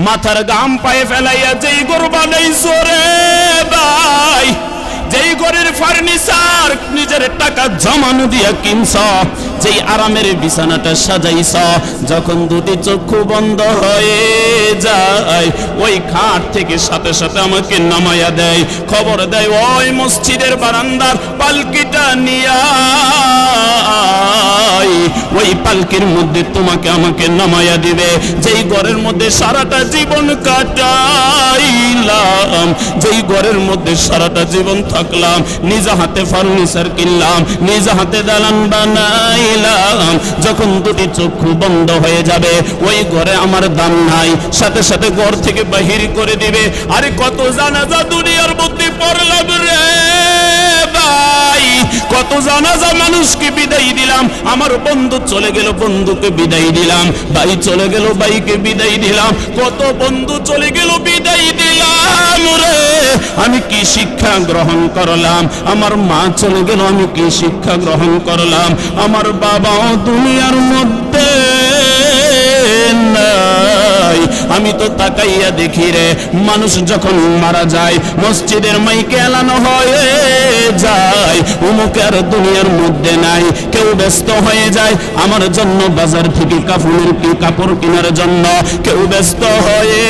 মাথার গাম পায়ে ফেলাইয়া যেই গরু বানাইছো রে ভাই, যেই ঘরের ফার্নিচার নিজের টাকা জমানো দিয়া কিনছ যেই আরামের বিছানাটা সাজাইছ, যখন দুটি চক্ষু বন্ধ হয়ে যায়, ওই খাট থেকে সাথে সাথে আমাকে নামাইয়া দেয়, খবর দেয়, ওই মসজিদের বারান্দার পালকিটা নিয়া ওই পালকির মধ্যে তোমাকে আমাকে নামাইয়া দিবে, যেই ঘরের মধ্যে সারাটা জীবন কাটাইলাম, যেই ঘরের মধ্যে সারাটা জীবন থাকলাম, নিজ হাতে ফার্নিচার কিনলাম, নিজ হাতে দালান বানাইলাম যখন দুটি চক্ষু বন্ধ হয়ে যাবে, ওই ঘরে আমার দাম নাই। সাথে সাথে ঘর থেকে বাহির করে দিবে। আরে কত জানাজা দুনিয়ার মধ্যে পড়লাম রে ভাই। কত জানাজা মানুষকে বিদায় দিলাম। আমার বন্ধু চলে গেল, বন্ধুকে বিদায় দিলাম। ভাই চলে গেল, ভাইকে বিদায় দিলাম। কত বন্ধু চলে গেল, বিদায় দিলাম রে। আমি কি শিক্ষা গ্রহণ করলাম? আমার মা চলে গেল, আমি কি শিক্ষা গ্রহণ করলাম? আমার বাবাও দুনিয়ার মধ্যে আমি তো তাকাইয়া দেখি রে, মানুষ যখন মারা যায়, মসজিদের মাইকে এলানো হয়ে যায়। উমুকের দুনিয়ার মধ্যে নাই, কেউ ব্যস্ত হয়ে যায়। আমার জন্য বাজার থেকে কাপড়ের কি কাপড় কেনার জন্য কেউ ব্যস্ত হয়ে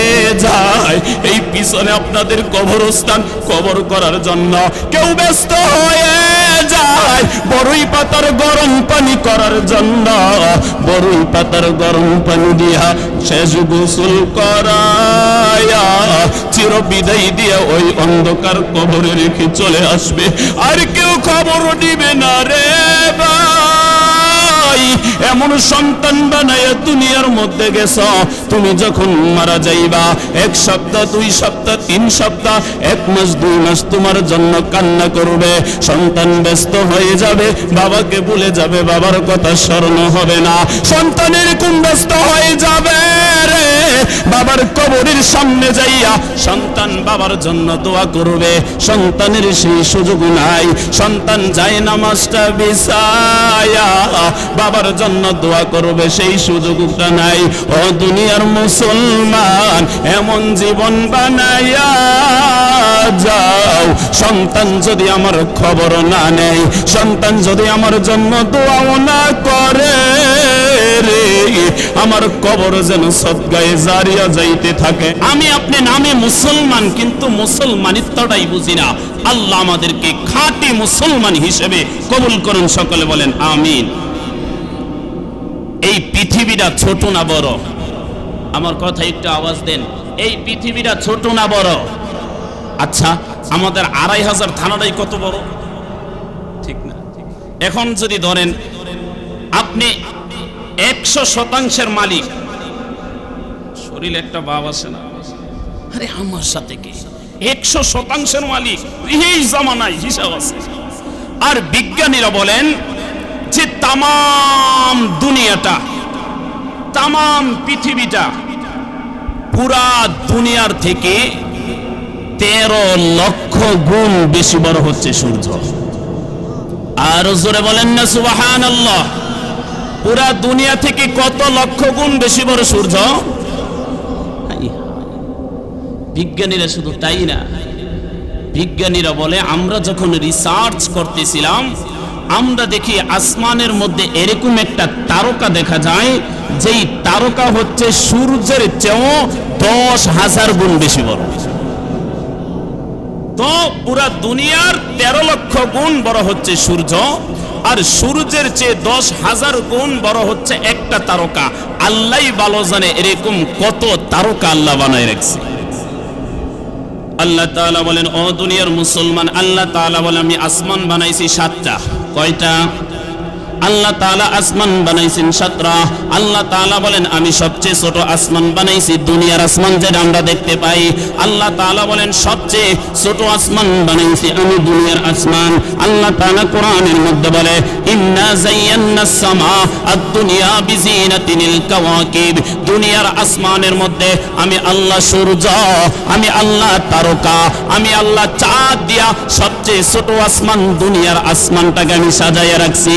যায়। এই পিছনে আপনাদের কবরস্থান কবর করার জন্য কেউ ব্যস্ত হয়ে যায়। বড়ই পাতার গরম পানি করার জন্য। বড়ই পাতার গরম পানি দিয়া শেষ গোসল করায়া চির বিদায় দিয়া ওই অন্ধকার কবরে রেখে চলে আসবে। আর কেউ খবর দিবে না রে ভাই। এমন সন্তান বানাইয়া দুনিয়ার মধ্যে গেছ। তুমি যখন মারা যাইবা, এক সপ্তাহ, দুই সপ্তাহ, তিন সপ্তাহ, এক মাস, দুই মাস তোমার জন্য কান্না করবে। সন্তান ব্যস্ত হয়ে যাবে, বাবাকে ভুলে যাবে, বাবার কথা স্মরণ হবে না। সন্তান এরকম ব্যস্ত হয়ে যাবে রে। বাবার কবরের সামনে যাইয়া সন্তান বাবার জন্য দোয়া করবে। সন্তানের সেই সুযোগ নাই। সন্তান যায় নামাজটা বিছায়া বাবার জন্য দোয়া করবে, সেই সুযোগটা নাই। ও দুনিয়ার মুসলমান, এমন জীবন বানাইয়া যাও। সন্তান যদি আমার খবর না নেয়, সন্তান যদি আমার জন্য দোয়াও না করে আমার কবর যেন সদ্গায়ে জারিয়া যাইতে থাকে। আমি আপনি নামে মুসলমান, কিন্তু মুসলমানিত্বটাই বুঝি না। আল্লাহ আমাদেরকে খাঁটি মুসলমান হিসেবে কবুল করুন, সকলে বলেন, আমিন। এই পৃথিবীটা ছোট না বড়? আমার কথা একটু আওয়াজ দেন। এই পৃথিবীটা ছোট না বড়? আচ্ছা আমাদের আড়াই হাজার থানাটাই কত বড়? ঠিক না। এখন যদি ধরেন, আপনি একশো শতাংশের মালিক। শরীর একটা ভাব আছে না? আরে আমার সাথে কি? একশো শতাংশের মালিক, এই জামানায় হিসাব আছে। আর বিজ্ঞানীরা বলেন যে তাম দুনিয়াটা তাম পৃথিবীটা। পুরা দুনিয়ার থেকে তেরো লক্ষ গুণ বেশি বড় হচ্ছে সূর্য। আর জোরে বলেন না সুবাহান আল্লাহ পুরা দুনিয়া থেকে কত লক্ষ গুণ বেশি বড় সূর্য? বিজ্ঞানীরা শুধু তাই না, বিজ্ঞানীরা বলে, আমরা যখন রিসার্চ করতেছিলাম আমরা দেখি আসমানের মধ্যে এরকম একটা তারকা দেখা যায়, যেই তারকা হচ্ছে সূর্যের চেয়েও দশ হাজার গুণ বেশি বড়। তো পুরা দুনিয়ার তেরো লক্ষ গুণ বড় হচ্ছে সূর্য, আর সূর্যের চেয়ে দশ হাজার গুণ বড় হচ্ছে একটা তারকা। আল্লাহ ভালো জানে এরকম কত তারকা আল্লাহ বানায় রাখছে। আল্লাহ তাআলা বলেন ও দুনিয়ার মুসলমান আল্লাহ তাআলা বলে আমি আসমান বানাইছি সাতটা। কয়টা? আল্লাহ তালা আসমান বানাইছেন সাতটা। আল্লাহ তালা বলেন, আমি সবচেয়ে ছোট আসমান বানাইছি, দুনিয়ার আসমান যেটা আমরা দেখতে পাই। আল্লাহ তালা বলেন, সবচেয়ে ছোট আসমান বানাইছি আমি, দুনিয়ার আসমান। আল্লাহ তাআলা কোরআনের মধ্যে বলে দুনিয়ার আসমানের মধ্যে আমি আল্লাহ সূর্য, আমি আল্লাহ তারকা, আমি আল্লাহ চাঁদ দিয়া সবচেয়ে ছোট আসমান, দুনিয়ার আসমানটাকে আমি সাজাইয়া রাখছি।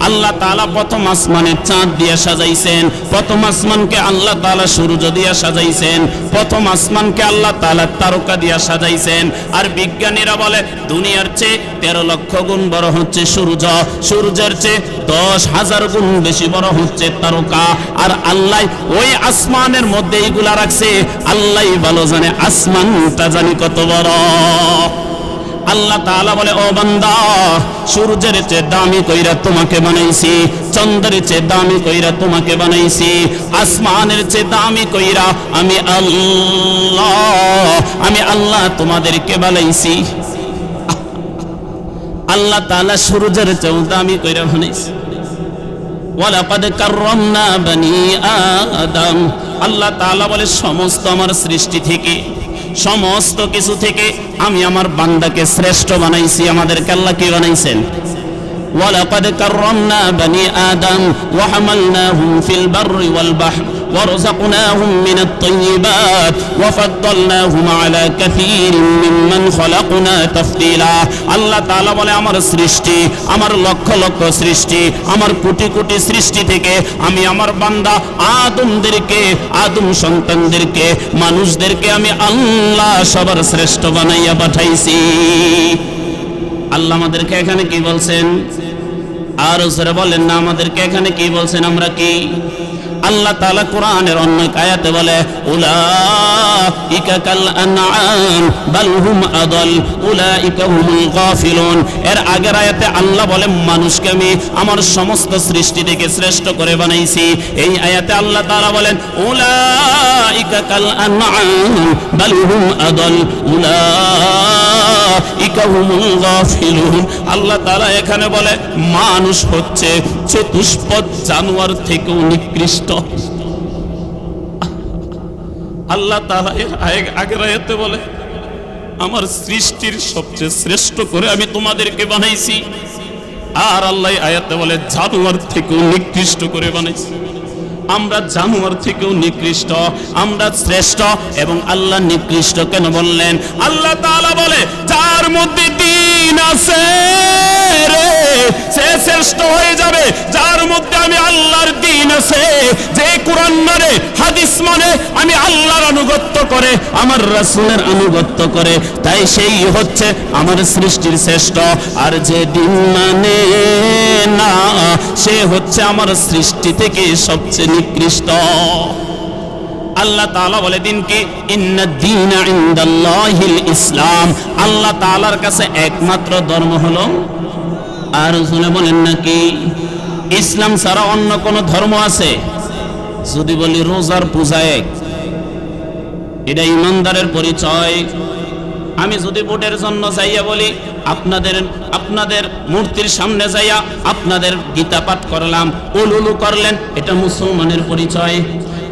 আল্লাহ তাআলা প্রথম আসমানে চাঁদ দিয়ে সাজাইছেন। প্রথম আসমানকে আল্লাহ সূর্য দিয়ে সাজাইছেন। প্রথম আল্লাহ তাআলা তারকা দিয়ে সাজাইছেন। আর বিজ্ঞানীরা বলে, দুনিয়ার চেয়ে তেরো লক্ষ গুণ বড় হচ্ছে সূর্য। সূর্যের চেয়ে দশ হাজার গুণ বেশি বড় হচ্ছে তারকা। আর আল্লাহ ওই আসমানের মধ্যে এইগুলা রাখছে। আল্লাহ ভালো জানে আসমানটা জানি কত বড়। আল্লাহ তাআলা বলে, ও বান্দা, সূর্যের চেয়ে দামি কইরা তোমাকে বানাইছি, চন্দ্রের চেয়ে দামি কইরা তোমাকে বানাইছি, আসমানের চেয়ে দামি কইরা আমি আল্লাহ আমি আল্লাহ তোমাদেরকে বানাইছি। আল্লাহ তাআলা সূর্যের চেয়েও দামি কইরা বানাইছি। ওয়ালাকাদ কাররামনা বানি আদম। আল্লাহ তাআলা বলে, সমস্ত আমার সৃষ্টি থেকে সমস্ত কিছু থেকে আমি আমার বান্দাকে শ্রেষ্ঠ বানাইছি আমাদের কাল্লা কি বানাইছেন? ولقد كرمنا بني آدم وحملناهم في البر والبحر ورزقناهم من الطيبات وفضلناهم على كثير ممن خلقنا تفضيلا আল্লাহ তাআলা বলে আমার সৃষ্টি আমার লক্ষ লক্ষ সৃষ্টি আমার কোটি কোটি সৃষ্টি থেকে আমি আমার বান্দা আদমদেরকে আদম সন্তানদেরকে মানুষদেরকে আমি আল্লাহ সবার শ্রেষ্ঠ বানাইয়া পাঠাইছি আল্লাহ আমাদেরকে এখানে কি বলছেন? আর জোরে বলেন না আমাদেরকে, এখানে কি বলছেন আমরা কি? আল্লাহ তাআলা কোরআনের অন্য এক আয়াতে বলে আল্লাহ মানুষকে আমি আমার সমস্ত সৃষ্টি থেকে শ্রেষ্ঠ করে বানাইছি। এই আয়াতে আল্লাহ বলেন হুম এখানে বলে, মানুষ হচ্ছে চতুষ্পদ জানোয়ার থেকেও নিকৃষ্ট। আল্লাহ তাআলা আগের আয়াতে বলে, আমার সৃষ্টির সবচেয়ে শ্রেষ্ঠ করে আমি তোমাদেরকে বানাইছি। আর আল্লাহ আয়াতে বলে, জানোয়ার থেকেও নিকৃষ্ট করে বানাইছি। আমরা জানোয়ার থেকেও নিকৃষ্ট, আমরা শ্রেষ্ঠ এবং আল্লাহ নিকৃষ্ট কেন বললেন? আল্লাহ তাআলা বলে, যার মধ্যে দিন আছে সে শ্রেষ্ঠ হয়ে যাবে। যার মধ্যে আমি আল্লাহর দিন আছে, যে কোরআন মানে হাদিস মানে আমি আল্লাহর আনুগত্য করে, আমার রাসূলের আনুগত্য করে, তাই সেই হচ্ছে আমার সৃষ্টির শ্রেষ্ঠ। আর যে দিন মানে না, সে হচ্ছে আমার সৃষ্টি থেকে সবচেয়ে নিকৃষ্ট আল্লাহ বলে ইসলাম। আল্লাহ কাছে একমাত্র ধর্ম হলো, আর শুনে বলেন নাকি, ইসলাম ছাড়া অন্য কোন ধর্ম আছে? যদি বলি রোজার পূজা এক এটা ইমানদারের পরিচয়। আমি যদি ভোটের জন্য যাইয়া বলি, আপনাদের আপনাদের মূর্তির সামনে যাইয়া আপনাদের গীতা পাঠ করলাম, উলুলু করলেন, এটা মুসলমানের পরিচয়।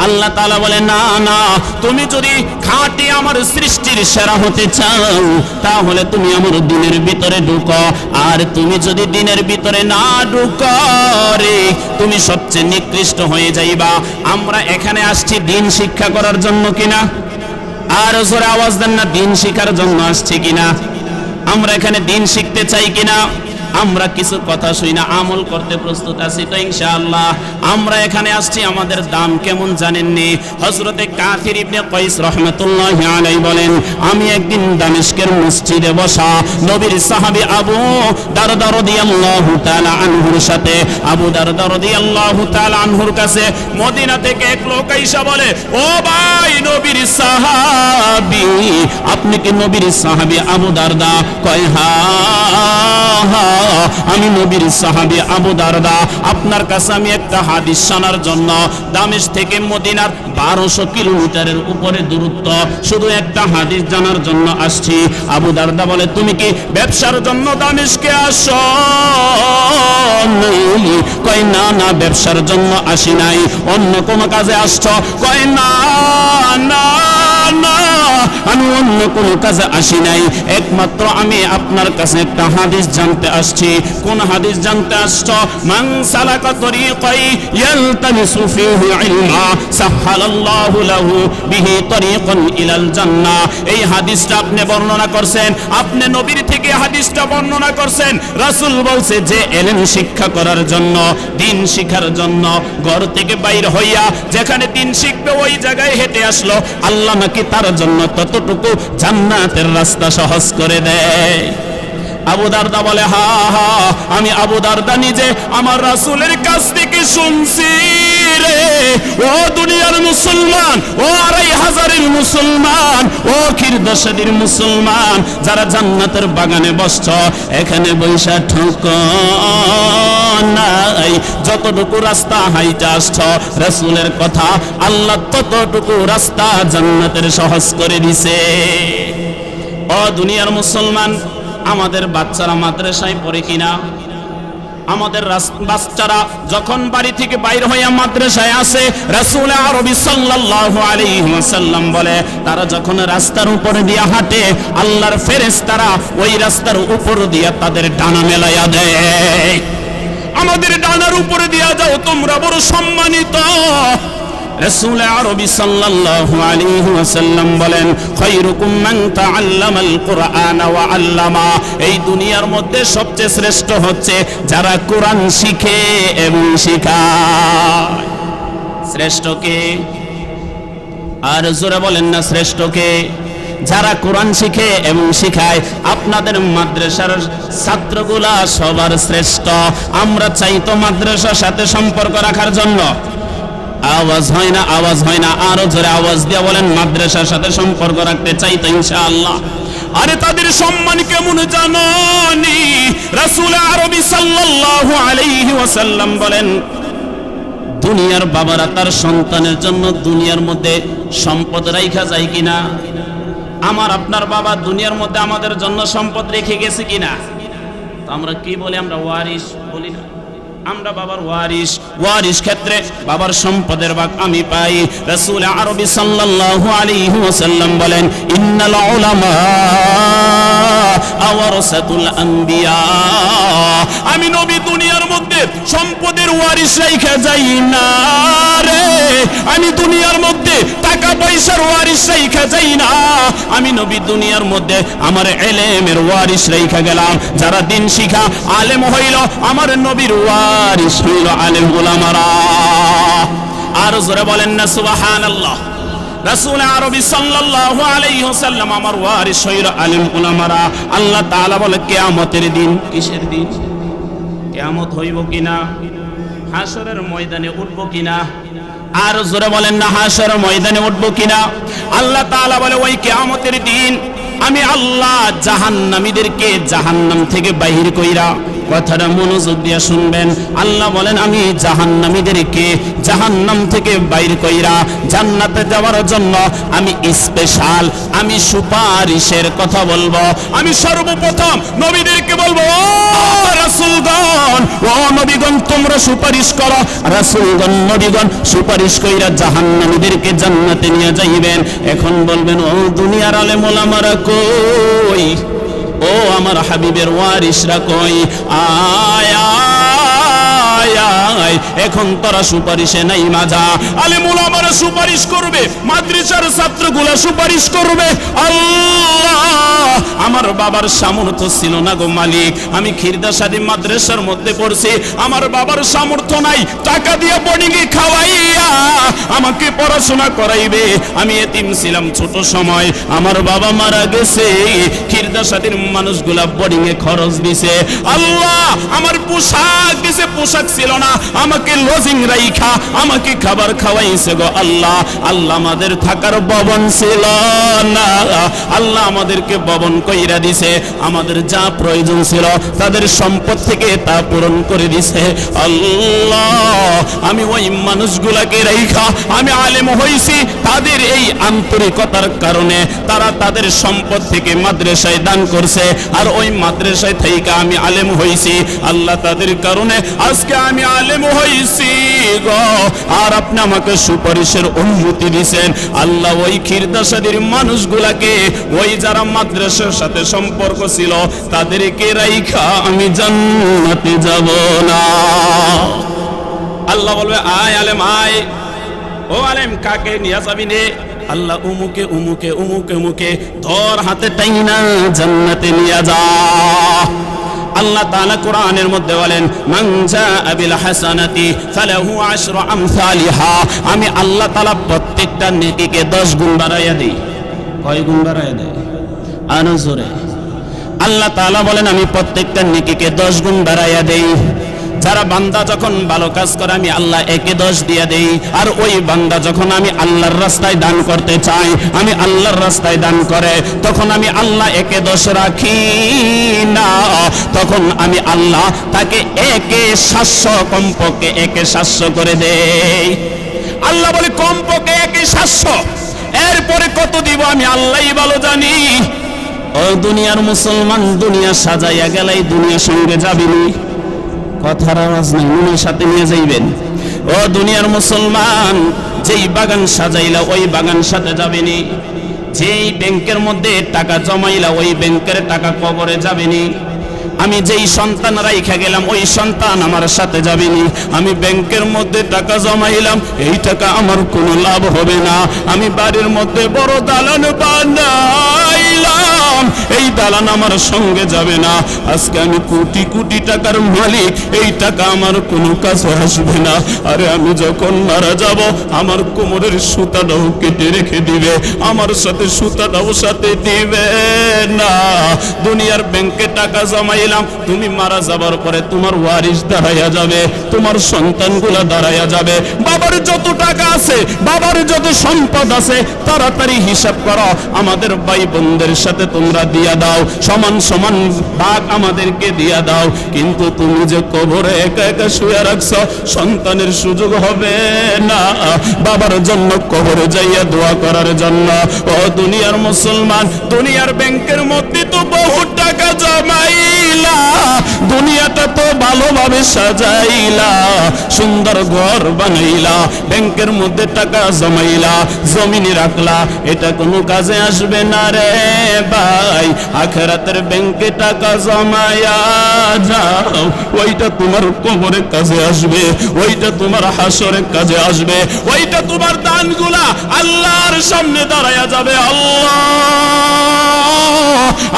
আল্লাহ তাআলা বলে না না, তুমি যদি খাঁটি আমার সৃষ্টির সেরা হতে চাও, তাহলে তুমি আমার দিনের ভিতরে ঢুকো। আর তুমি যদি দিনের ভিতরে না ঢুকো রে, তুমি সবচেয়ে নিকৃষ্ট হয়ে যাইবা। আমরা এখানে আসছি দিন শিক্ষা করার জন্য কিনা? আর জোরে আওয়াজ দেন না, দিন শিখার জন্য আসছে কিনা? আমরা এখানে দিন শিখতে চাই কিনা? আমরা কিছু কথা শুই না, আমল করতে প্রস্তুত আছি তো ইনশাআল্লাহ। আমরা এখানে আসছি, আমাদের দাম কেমন জানেননি? হযরতে কাফির ইবনে কয়স রাহমাতুল্লাহি আলাইহি বলেন, আমি একদিন দামেস্কের মসজিদে বসা নবীর সাহাবী আবু দারদা রাদিয়াল্লাহু তাআলা আনহুর সাথে, আবু দারদা রাদিয়াল্লাহু তাআলা আনহুর কাছে মদিনা থেকে এক লোক আইসা বলে, ও ভাই নবীর সাহাবী, আপনি কি নবীর সাহাবী আবু দারদা? কয়, হা হা। আমি নবীর সাহাবী আবু দারদা। আপনার কাছে আমি একটা হাদিস শোনার জন্য। দামেশ থেকে মদিনার বারোশো কিলোমিটারের উপরে দূরত্ব। শুধু একটা হাদিস জানার জন্য আসছি। আবু দারদা বলে, তুমি কি ব্যবসার জন্য দামেশকে আসো? কয়, না না, ব্যবসার জন্য আসি নাই। অন্য কোনো কাজে আসছ? কয়, না না আমি অন্য কোনো কাজে আসি নাই। একমাত্র আমি আপনার কাছে একটা হাদিস জানতে আসছি, কোন হাদিস জানতে আসছো? মান সালাকা তরিকাই ইয়ালতামিসু ফিহি ইলমা, সাহালাল্লাহু লাহু বিহি তরিকান ইলাল জান্নাহ এই হাদিসটা আপনি বর্ণনা করছেন, আপনি নবীর থেকে হাদিসটা বর্ণনা করছেন। রাসূল বলছে, যে এলেম শিক্ষা করার জন্য, দিন শিখার জন্য, ঘর থেকে বাইর হইয়া যেখানে দিন শিখবে, ওই জায়গায় হেঁটে আসলো। আল্লাহ নাকি তার জন্য ততটুকু জান্নাতের রাস্তা সহজ করে দেয়। আবু দারদা বলে, হা হা, আমি আবু দারদা নিজে আমার রাসূলের কাছ থেকে শুনছি রে। ও দুনিয়ার মুসলমান, ও আড়াই হাজারের মুসলমান, ও খিরদশাদির মুসলমান, যারা জান্নাতের বাগানে বসছ, এখানে বৈশা ঠুক নাই। যতটুকু রাস্তা হাইটা আসছ, রাসূলের কথা আল্লাহ ততটুকু রাস্তা জান্নাতের সহজ করে দিছে। ও দুনিয়ার মুসলমান আমাদের বাচ্চারা মাদ্রাসায় পড়ে কিনা? আমাদের বাচ্চারা যখন বাড়ি থেকে বাইর হইয়া মাদ্রাসায় আসে, রাসূল আরবি সাল্লাল্লাহু আলাইহি ওয়াসাল্লাম বলে, তারা যখন রাস্তার উপরে দিয়ে হাঁটে, আল্লাহর ফেরেশতারা ওই রাস্তার উপর দিয়ে তাদের ডানা মেলাইয়া দেয়। আমাদের ডানার উপরে দিয়া যাও, তোমরা বড় সম্মানিত। রাসূল আরবি সাল্লাল্লাহু আলাইহি ওয়াসাল্লাম বলেন, খায়রুকুম মান তাআল্লামাল কুরআন ওয়া আল্লামা। এই দুনিয়ার মধ্যে সবচেয়ে শ্রেষ্ঠ হচ্ছে যারা কোরআন শিখে এবং শেখায়। শ্রেষ্ঠ কে? আর জোরে বলেন না, শ্রেষ্ঠ কে? যারা কোরআন শিখে এবং শিখায়, আপনাদের মাদ্রাসার ছাত্রগুলা সবার শ্রেষ্ঠ। আমরা চাই তো মাদ্রাসার সাথে সম্পর্ক রাখার জন্য। আওয়াজ হয় না, আওয়াজ হয় না। আরও জোরে আওয়াজ দিয়ে বলেন, মাদ্রাসার সাথে সম্পর্ক রাখতে চাই তো ইনশাআল্লাহ। আরে তাদের সম্মান কেমন জানি রাসূল আরবি সাল্লাল্লাহু আলাইহি ওয়াসাল্লাম বলেন, দুনিয়ার বাবারা তার সন্তানের জন্য দুনিয়ার মধ্যে সম্পদ রাইখা যায় কিনা? আমার আপনার বাবা দুনিয়ার মধ্যে আমাদের জন্য সম্পদ রেখে গেছে কিনা? তো আমরা কি বলি? আমরা ওয়ারিস বলি না। আমরা বাবার ওয়ারিস ওয়ারিস ক্ষেত্রে বাবার সম্পদের ভাগ আমি পাই। রাসূল আরবি সাল্লাল্লাহু আলাইহি ওয়াসাল্লাম বলেন, ইন্নাল উলামা আওয়ারাসাতুল আম্বিয়া আমি নবী দুনিয়ার মধ্যে ওয়ারিস রাইখা যাই না আমি দুনিয়ার মধ্যে টাকা পয়সার ওয়ারিস রাইখা যাই না। আমি নবী দুনিয়ার মধ্যে আমার এলেমের ওয়ারিস রাইখা গেলাম। যারা দিন শিখা আলেম হইল, আমার নবীর ওয়ারিস হইল আলেম গোলামারা। আর জোরে বলেন না, সুবহানাল্লাহ। রাসূল আরবি সাল্লাল্লাহু আলাইহি ওয়াসাল্লাম আমার ওয়ারিস হইল আলেম উলামারা আল্লাহ তাআলা বলে, কিয়ামতের দিন, কিসের দিন? কিয়ামত হইব কিনা? হাসরের ময়দানে উঠব কিনা? আর জোরে বলেন না, হাসরের ময়দানে উঠবো কিনা? আল্লাহ তাআলা বলে, ওই কিয়ামতের দিন আমি আল্লাহ জাহান্নামীদেরকে জাহান্নাম থেকে বাহির কইরা কথাটা মনোযোগ দিয়ে শুনবেন। আল্লাহ বলেন, আমি জাহান্নামীদেরকে জাহান্নাম থেকে বাইর কইরা জান্নাতে যাওয়ার জন্য আমি স্পেশাল আমি সুপারিশের কথা বলব। আমি সর্বপ্রথম নবীদেরকে বলব রাসূলগণ, ও নবীগণ, তোমরা সুপারিশ করো। রাসূলগণ, নবীগণ, সুপারিশ কইরা জাহান্নামীদেরকে জান্নাতে নিয়ে যাইবেন। এখন বলবেন, ও দুনিয়ার আলে ওলামারা কই? ও আমার হাবিবের ওয়ারিসরা কই? আয় আয়, এখন তোরা সুপারিশে নাই মাজা আলেমুল আমার সুপারিশ করবে ছাত্রগুলা সুপারিশ করবে। আল্লাহ আমার বাবার সামর্থ্য ছিল না গো মালিক। আমি খিরদাসাদি মাদ্রাসার মধ্যে পড়ছি আমার বাবার সামর্থ্য নাই। টাকা দিয়ে বোর্ডিংয়ে খাওয়াইয়া আমাকে পড়াশোনা করাইবে। আমি এতিম ছিলাম ছোট সময় আমার বাবা মারা গেছে। খিরদাসাদির মানুষগুলা বোর্ডিং এ খরচ দিছে। আল্লাহ আমার পোশাক দিছে পোশাক ছিল না, আমাকে লজিং রাইখা, আমাকে খাবার খাওয়াইছে গো আল্লাহ। আল্লাহ আমাদের থাকার ভবন ছিল না। আল্লাহ আমাদেরকে ভবন কইরা দিছে, আমাদের যা প্রয়োজন ছিল তাদের সম্পদ থেকে তা পূরণ করে দিছে। আল্লাহ, আমি ওই মানুষগুলাকে রাইখা, আমি আলেম হইছি তাদের এই আন্তরিকতার কারণে তারা তাদের সম্পদ থেকে মাদ্রাসায় দান করছে, আর ওই মাদ্রাসায় থেকে আমি আলেম হইছি। আল্লাহ তাদের কারণে আজকে আমি আলেম হয়েছি গো। আর আপনি আমাকে সুপারিশের অনুমতি দিছেন। আল্লাহ ওই খিরদাসাদির মানুষগুলাকে, ওই যারা মাদ্রাসার সাথে সম্পর্ক ছিল, তাদেরকে রাইখা আমি জান্নাতে যাব না। আল্লাহ বলবে, আয় আলেম, আয়। ও আলেম, কাকে নিয়ে যাবি নে? আল্লাহ উমুকে উমুকে উমুকে উমুকে ধর হাতে টাইনা জান্নাতে নিয়ে যা। আল্লাহ তাআলা কোরআনের মধ্যে বলেন, মান জাআ বিল হাসানাতি ফালাহু আশরু আমসালিহা আমি আল্লাহ তাআলা প্রত্যেকটা নেকিকে 10 গুণ বাড়াইয়া দেই। কয় গুণ বাড়াইয়া দেই? আরও জোরে। আল্লাহ তাআলা বলেন, আমি প্রত্যেকটা নেকিকে 10 গুণ বাড়াইয়া দেই। যারা বান্দা যখন ভালো কাজ করে, আমি আল্লাহ একে দশ দিয়ে দেই। আর ওই বান্দা যখন আমি আল্লাহর রাস্তায় দান করতে চাই, আমি আল্লাহর রাস্তায় দান করে, তখন আমি আল্লাহ একে দশ রাখি না। তখন আমি আল্লাহ তাকে একে সাতশো কমপক্ষে একে সাতশো করে দেই। আল্লাহ বলে, কমপক্ষে একে সাতশো এরপরে কত দিব আমি আল্লাহই ভালো জানি। ও দুনিয়ার মুসলমান, দুনিয়া সাজাইয়া গেলাই দুনিয়ার সঙ্গে যাবিনি কথার আওয়াজ নাই, মনের সাথে নিয়ে যাইবেন। ও দুনিয়ার মুসলমান, যেই বাগান সাজাইলা ওই বাগান সাথে যাবেনি। যেই ব্যাংকের মধ্যে টাকা জমাইলা ওই ব্যাংকের টাকা কবরে যাবেনি। আমি যেই সন্তান রাইখা গেলাম, ওই সন্তান আমার সাথে যাবেনি। আমি ব্যাংকের মধ্যে টাকা জমাইলাম, এই টাকা আমার কোনো লাভ হবে না। আমি বাড়ির মধ্যে বড় দালান বানাইলাম, এই দালান আমার সঙ্গে যাবে না। আজকে আমি কোটি কোটি টাকার মালিক, এই টাকা আমার কোনো কাছে আসবে না। আরে আমি যখন মারা যাব, আমার কোমরের সুতাটাও কেটে রেখে দিবে, আমার সাথে সুতাটাও সাথে দিবে না। দুনিয়ার ব্যাংকে টাকা জমাইলাম তুমি মারা যাবার পরে তোমার ওয়ারিশ দাঁড়াইয়া যাবে, তোমার সন্তানগুলা দাঁড়াইয়া যাবে। বাবার যত টাকা আছে, বাবার যত সম্পদ আছে, তাড়াতাড়ি হিসাব করো, আমাদের ভাই বোনদের সাথে তোমরা দিয়া দাও, সমান সমান ভাগ আমাদেরকে দিয়া দাও। কিন্তু তুমি যে কবরে একা একা শুয়ে রাখছ, সন্তানের সুযোগ হবে না। বাবার জন্য কবরে যাইয়া দোয়া করার জন্য। ও দুনিয়ার মুসলমান, দুনিয়ার ব্যাংকের মধ্যে তো বহু টাকা জমাইলা দুনিয়াটা তো ভালোভাবে সাজাইলা, সুন্দর ঘর বানাইলা, ব্যাংকের মধ্যে টাকা জমাইলা, জমিনে রাখলা, এটা কোনো কাজে আসবে না রে ভাই। আখেরাতের ব্যাংকে টাকা যাও, ওইটা তোমার কোমরের কাজে আসবে, ওইটা তোমার হাসরের কাজে আসবে, ওইটা তোমার দানগুলা আল্লাহর সামনে দাঁড়ায়া যাবে। আল্লাহ,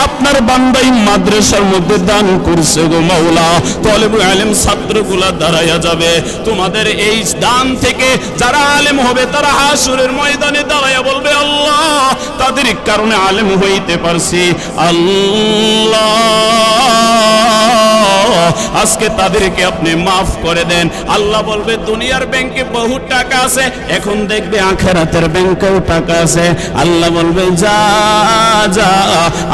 আপনার বান্দাই মাদ্রাসার মধ্যে দান করছে গো মাওলা। তলেবু আলেম ছাত্রগুলা দাঁড়াইয়া যাবে। তোমাদের এই দান থেকে যারা আলেম হবে, তারা হাসুরের ময়দানে দাঁড়াইয়া বলবে, আল্লাহ, তাদের কারণে আলেম হইতে পারছি। আল্লাহ। আজকে তাদেরকে আপনি মাফ করে দেন। আল্লাহ বলবে, দুনিয়ার ব্যাংকে বহু টাকা আছে, এখন দেখবে আখেরাতের ব্যাংকেও টাকা আছে। আল্লাহ বলবে, যা যা,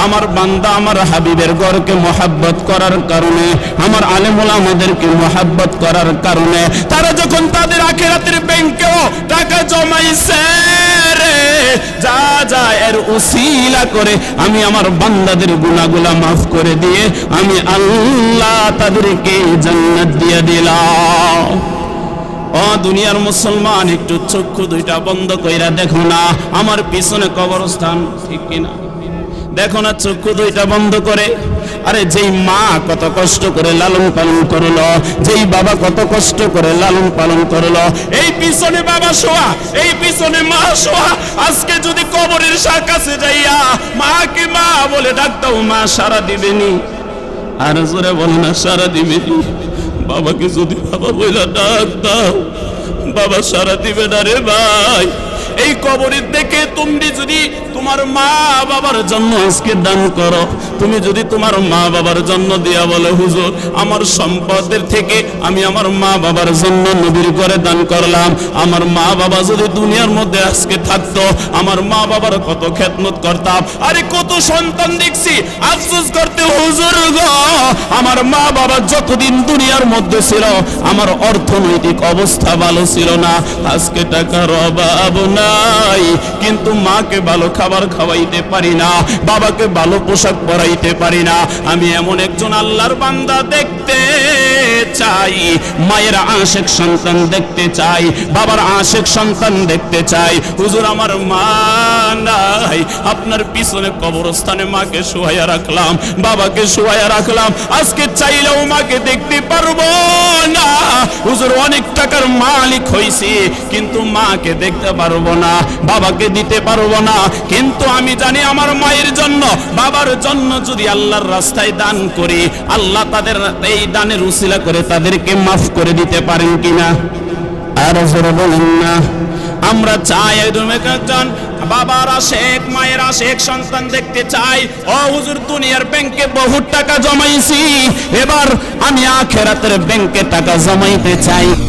আমার বান্দা আমার হাবিবের গড়কে মোহাব্বত করার কারণে, আমার আলেমুল আমাদেরকে মোহাব্বত করার কারণে, তারা যখন তাদের আখেরাতের ব্যাংকেও টাকা জমাইছে যা যা, এর উসিলা করে আমি আমার বান্দাদের গুনাহগুলা মাফ করে দিয়ে আমি আল্লাহ তাদেরকে জান্নাত দিয়ে দিলাম ও দুনিয়ার মুসলমান, একটু চক্ষু দুইটা বন্ধ কইরা দেখো না, আমার পিছনে কবরস্থান ঠিক কিনা? দেখো না চক্ষু দুইটা বন্ধ করে। আরে যেই মা কত কষ্ট করে লালন পালন করল, যেই বাবা কত কষ্ট করে লালন পালন করল, এই পিছনে বাবা শোয়া, এই পিছনে মা শোয়া, আজকে যদি কবরের কাছে যাইয়া মাকে মা বলে ডাক মা সারা দিবেনি আর জোরে বলে না সারা দিবে। বাবাকে যদি বাবা বইলা ডাক দাও, বাবা সারা দিবে না রে ভাই। এই কবরের দেখে তুমি যদি তোমার মা বাবার জন্য আজকে দান করো, তুমি যদি তোমার মা বাবার জন্য দিয়া বলে, হুজুর, আমার সম্পদের থেকে আমি আমার মা বাবার জন্য নবীর করে দান করলাম। আমার মা বাবা যদি দুনিয়ার মধ্যে আজকে থাকতো, আমার মা বাবার কত খেদমত করতাম। আরে কত সন্তান দেখছি, আফসোস করতে, হুজুর গো, আমার মা বাবা যতদিন দুনিয়ার মধ্যে ছিল, আমার অর্থনৈতিক অবস্থা ভালো ছিল না। আজকে টাকার অভাব না চাই কিন্তু মাকে ভালো খাবার খাওয়াইতে পারি না, বাবাকে ভালো পোশাক পরাইতে পারি না। আমি এমন একজন আল্লাহর বান্দা দেখতে চাই, মায়ের আশেক সন্তান দেখতে চাই, বাবার আশেক সন্তান দেখতে চাই। হুজুর, আমার মা নাই। আপনার পিছনে কবরস্থানে মাকে শুয়াইয়া রাখলাম, বাবাকে শুয়াইয়া রাখলাম। আজকে চাইলেও মাকে দেখতে পারব না। হুজুর, অনেক টাকার মালিক হইছি, কিন্তু মাকে দেখতে পারব না বাবাকে দিতে পারব না। কিন্তু আমি জানি আমার মায়ের জন্য, বাবার জন্য যদি আল্লাহর রাস্তায় দান করি, আল্লাহ তাদের এই দানের উসিলা করে তাদেরকে মাফ করে দিতে পারেন কিনা? আর বলেন না। আমরা চাই একদম একজন বাবার আশেক, মায়ের আশেক সন্তান দেখতে চাই। ও হুজুর, দুনিয়ার ব্যাংকে বহুত টাকা জমাইছি। এবার আমি আখেরাতের ব্যাংকে টাকা জমাইতে চাই।